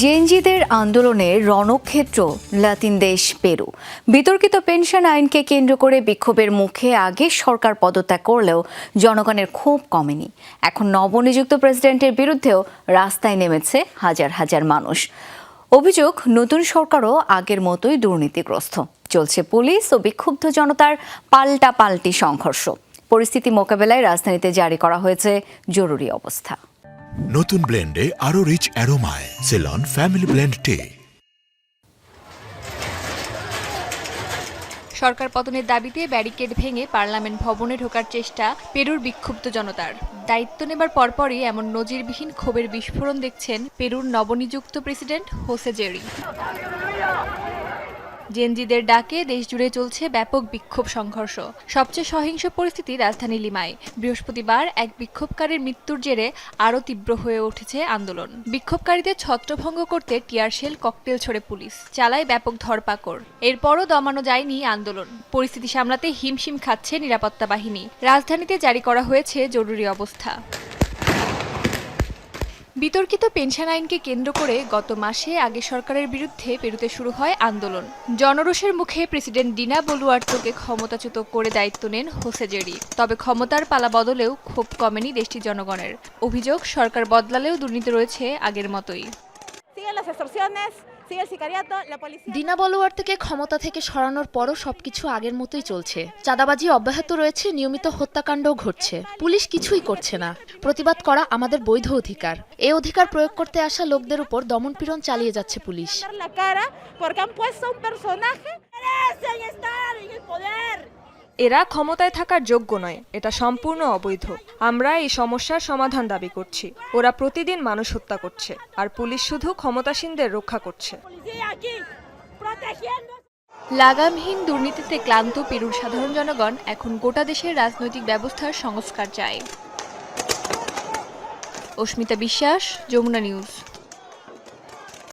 জেএনজিদের আন্দোলনের রণক্ষেত্র, লাতিন দেশ, পেরু। বিতর্কিত পেনশন আইনকে কেন্দ্র করে বিক্ষোভের মুখে আগে সরকার পদত্যাগ করলেও জনগণের ক্ষোভ কমেনি। এখন নবনিযুক্ত প্রেসিডেন্টের বিরুদ্ধেও রাস্তায় নেমেছে হাজার হাজার মানুষ। অভিযোগ, নতুন সরকারও আগের মতোই দুর্নীতিগ্রস্ত। চলছে পুলিশ ও বিক্ষুব্ধ জনতার পাল্টা পাল্টি সংঘর্ষ। পরিস্থিতি মোকাবেলায় রাজধানীতে জারি করা হয়েছে জরুরি অবস্থা। নতুন ব্লেন্ডে আরও রিচ অ্যারোমায় সেলন ফ্যামিলি ব্লেন্ড টে সরকার পতনের দাবিতে ব্যারিকেড ভেঙে পার্লামেন্ট ভবনে ঢোকার চেষ্টা পেরুর বিক্ষুব্ধ জনতার। দায়িত্ব নেবার পরপরই এমন নজিরবিহীন ক্ষোভের বিস্ফোরণ দেখছেন পেরুর নবনিযুক্ত প্রেসিডেন্ট হোসে জেরি। জেনজিদের ডাকে দেশজুড়ে চলছে ব্যাপক বিক্ষোভ সংঘর্ষ। সবচেয়ে সহিংস পরিস্থিতি রাজধানী লিমায় বৃহস্পতিবার এক বিক্ষোভকারীর মৃত্যুর জেরে আরও তীব্র হয়ে উঠেছে আন্দোলন। বিক্ষোভকারীদের ছত্রভঙ্গ করতে টিয়ারশেল ককটেল ছড়ে পুলিশ, চালায় ব্যাপক ধরপাকড়। এরপরও দমানো যায়নি আন্দোলন। পরিস্থিতি সামলাতে হিমশিম খাচ্ছে নিরাপত্তা বাহিনী। রাজধানীতে জারি করা হয়েছে জরুরি অবস্থা। বিতর্কিত পেনশন আইনকে কেন্দ্র করে গত মাসে আগে সরকারের বিরুদ্ধে পেরুতে শুরু হয় আন্দোলন। জনরোষের মুখে প্রেসিডেন্ট ডিনা বলুয়ার্তোকে ক্ষমতাচ্যুত করে দায়িত্ব নেন হোসেজেরি তবে ক্ষমতার পালা বদলেও খুব কমেনি দেশটির জনগণের। অভিযোগ, সরকার বদলালেও দুর্নীতি রয়েছে আগের মতোই। Siguen বলোয়ার. দিনা বলোয়ার্তকে ক্ষমতা থেকে সরানোর পরও সবকিছু আগের মতোই চলছে। চাঁদাবাজি অব্যাহত রয়েছে নিয়মিত হত্যাকাণ্ডও ঘটছে। পুলিশ কিছুই করছে না। প্রতিবাদ করা আমাদের বৈধ অধিকার। এ অধিকার প্রয়োগ করতে আসা লোকদের উপর দমনপীড়ন চালিয়ে যাচ্ছে পুলিশ। এরা ক্ষমতায় থাকার যোগ্য নয়, এটা সম্পূর্ণ অবৈধ। আমরা এই সমস্যার সমাধান দাবি করছি। ওরা প্রতিদিন মানুষ হত্যা করছে, আর পুলিশ শুধু ক্ষমতাসীনদের রক্ষা করছে. লাগামহীন দুর্নীতিতে ক্লান্ত পেরুর সাধারণ জনগণ এখন গোটা দেশের রাজনৈতিক ব্যবস্থার সংস্কার চায়। অস্মিতা বিশ্বাস, যমুনা নিউজ।